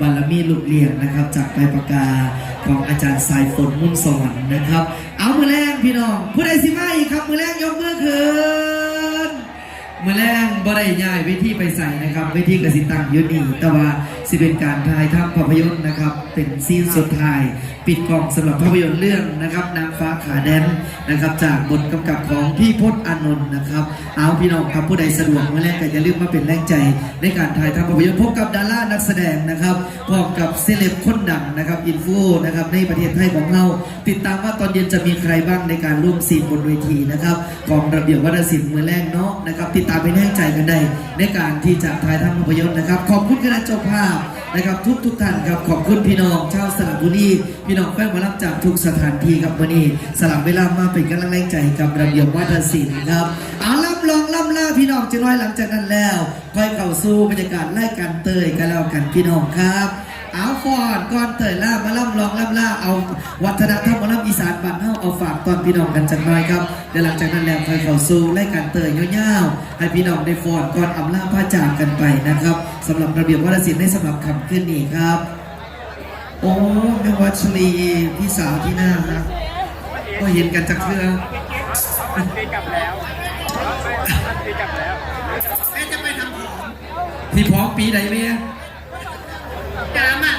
บารมีลุกเลียงนะครับ จากใบปากกาของอาจารย์สายฝนมุ่งสวรรค์นะครับ เอามือแรงพี่น้อง ผู้ใดสิมาอีกครับ มือแรงยกมือขึ้นมือแรงบ่ได้ย้ายเวทีไปใส่นะครับเวทีกสิตังยุนีแต่ว่า สิเป็นการถ่ายทำภาพยนตร์นะครับ เป็นซีนสุดท้าย ปิดกล่องสำหรับภาพยนตร์เรื่องนะครับนางฟ้าขาแดนนะครับ จากบทกำกับของพี่พจน์อานนท์นะครับ เอาพี่น้องครับผู้ใดสะดวกมือแรกก็อย่าลืมมาเป็นแรงใจ ในการถ่ายทำภาพยนตร์พบกับดารานักแสดงนะครับพร้อมกับเซเลบคนดังนะครับอินฟูนะครับในประเทศไทยของเรา ติดตามว่าตอนเย็นจะมีใครบ้างในการร่วมซีนบนเวทีนะครับของระเบียบวัฒนศิลป์มือแรกเนาะนะครับ ติดตามเป็นแห้งใจกันได้ในการที่จะถ่ายทำภาพยนตร์นะครับ ขอบคุณคณะเจ้าภาพ นะครับทุกทุกท่านครับขอบคุณพี่น้องชาวสระบุรีพี่น้องแฟนมารับจากทุกสถานที่ครับวันนี้สลับเวลามาเป็นกำลังแรงใจกับระเบียบวัฒนศิลป์ครับเอาล่ำลองล่ำล่าพี่น้องจะน้อยหลังจากนั้นแล้วค่อยเข้าสู่บรรยากาศไล่กันเตยกันแล้วกันพี่น้องครับ เอาฟอนก่อนเตยล่ามาล่ำลองล่ำล่าเอาวัฒนธรรมมาล่ำอีสานบ้านเฮาเอาฝากตอนพี่น้องกันจังหน่อยครับเดี๋ยวหลังจากนั้นแล้วค่อยเข้าสู่ไล่กันเตยยาวๆให้พี่น้องได้ฟอนก่อนอำลาพระจากกันไปนะครับสำหรับระเบียบวัฒนศิลป์ในสำหรับคำขึ้นนี้ครับ โอ้แม่วัชรีพี่สาวที่น่ารักก็เห็นกันจากเครื่องตีกลับแล้วตีกลับแล้วพี่พร้อมปีใดไหม อะ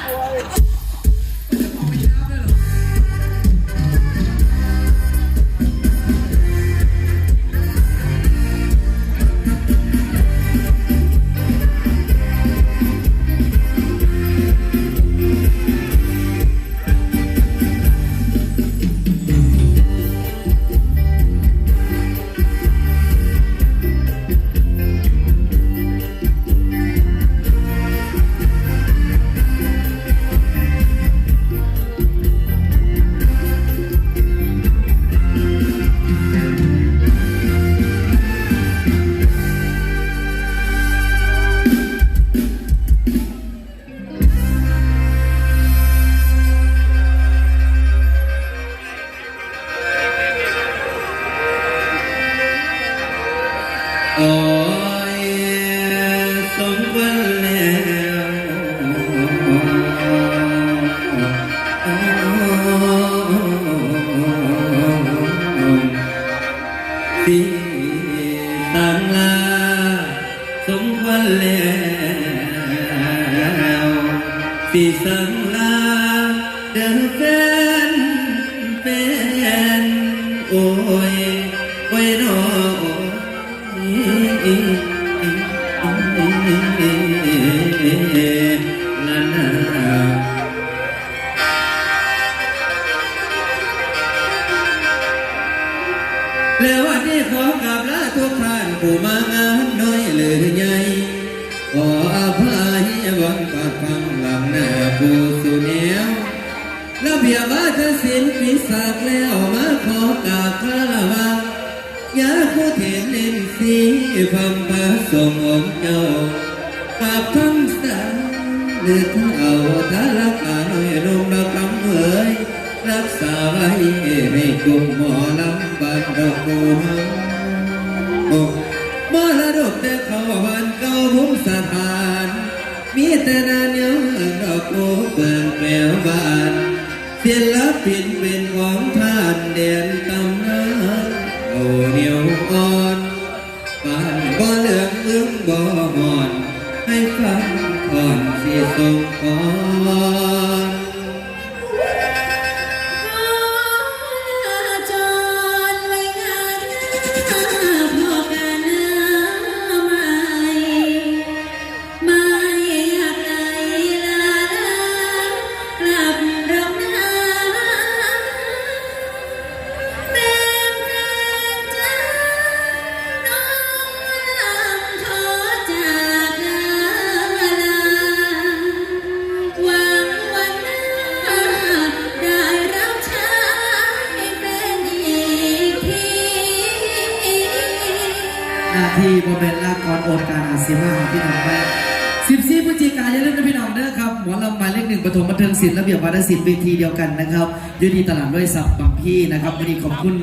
ระเบียบว่าจะสิ้นปีศาจแล้วมาขอกราบคารวะยาผู้เทศเล่นสีพัมพาสงองเจ้ากับทั้งสามหรือเท่าทารักอาน้อยลงดอกคำเอ๋ยรักษาไว้ให้กลุ่มหมอลำบานดอกบัวโอ้มรดกแต่เขาวันเก่าพุ่มสถาน มีแต่นานเนียวดอกโอเปิงแปลวบาน ศิลปินเป็นของท่านเด่นตำนานเอาเหนียวอ่อนปานบ่เหลืองมึงบ่หอน ให้ฟังก่อนสิส่งก่อน อครับหมาเลขหนึ่งบันเทิงศิลป์ระเบียบวัฒนศิลป์เวทีเดียวกันนะครับยู่ที่ตลาดด้วยสับบางพี่นะครับวันนี้ขอบคุณ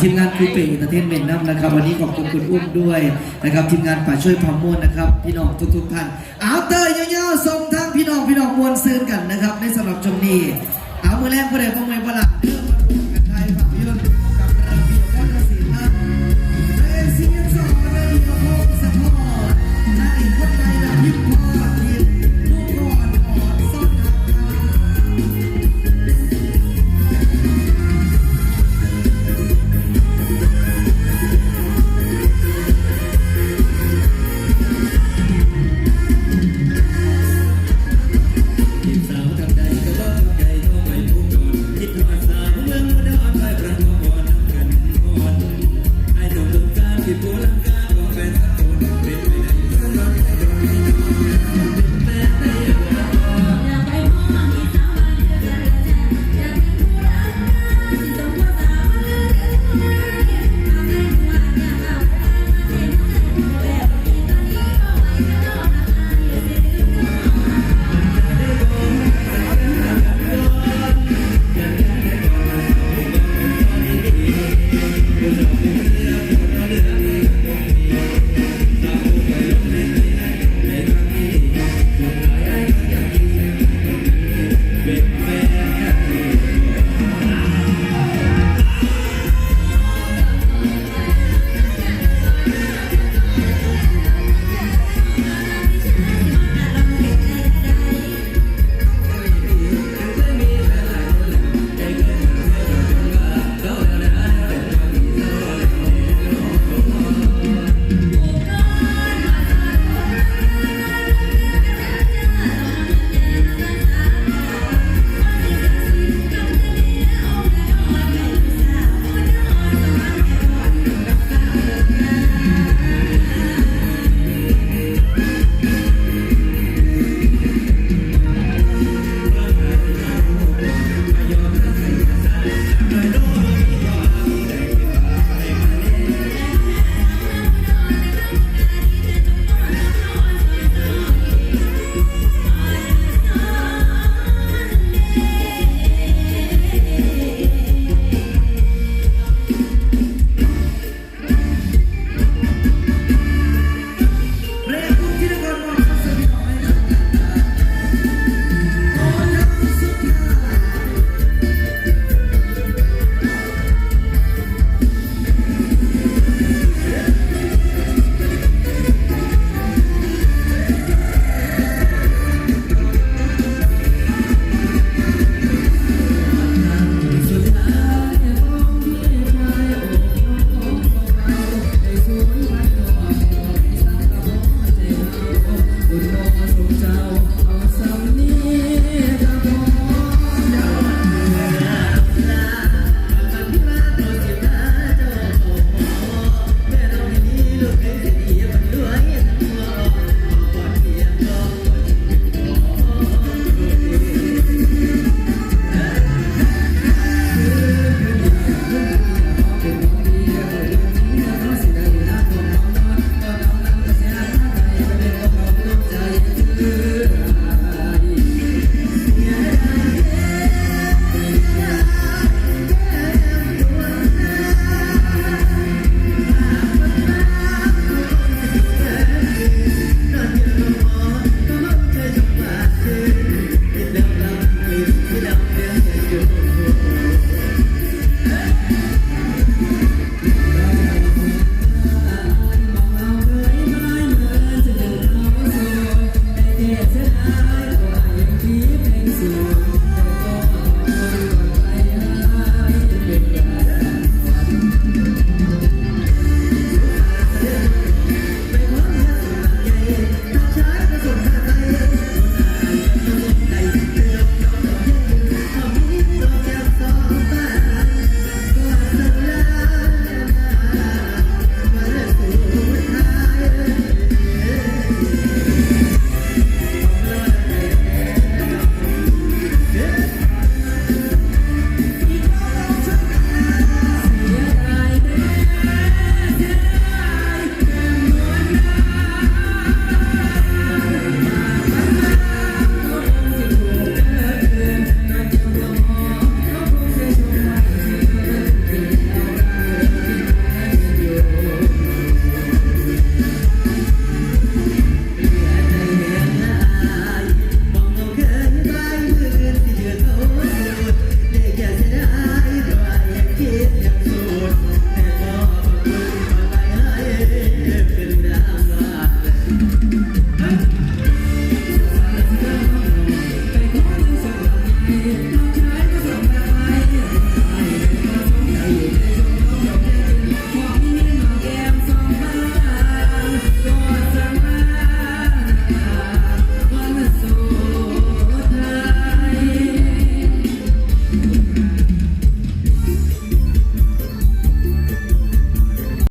ทีมงานคุยเปย์อินเตอร์เทนเมนต์นะครับวันนี้ขอบคุณคุณอุ้มด้วยนะครับทีมงานป่าช่วยพามม่วนนะครับพี่น้องทุกๆท่านเอาเตยเยอๆส่งทางพี่น้องพี่น้องมวลซืนกันนะครับในสำหรับชมนี้เอามือแรกผู้ใดพ่อเมืองประหลาดเรื่อง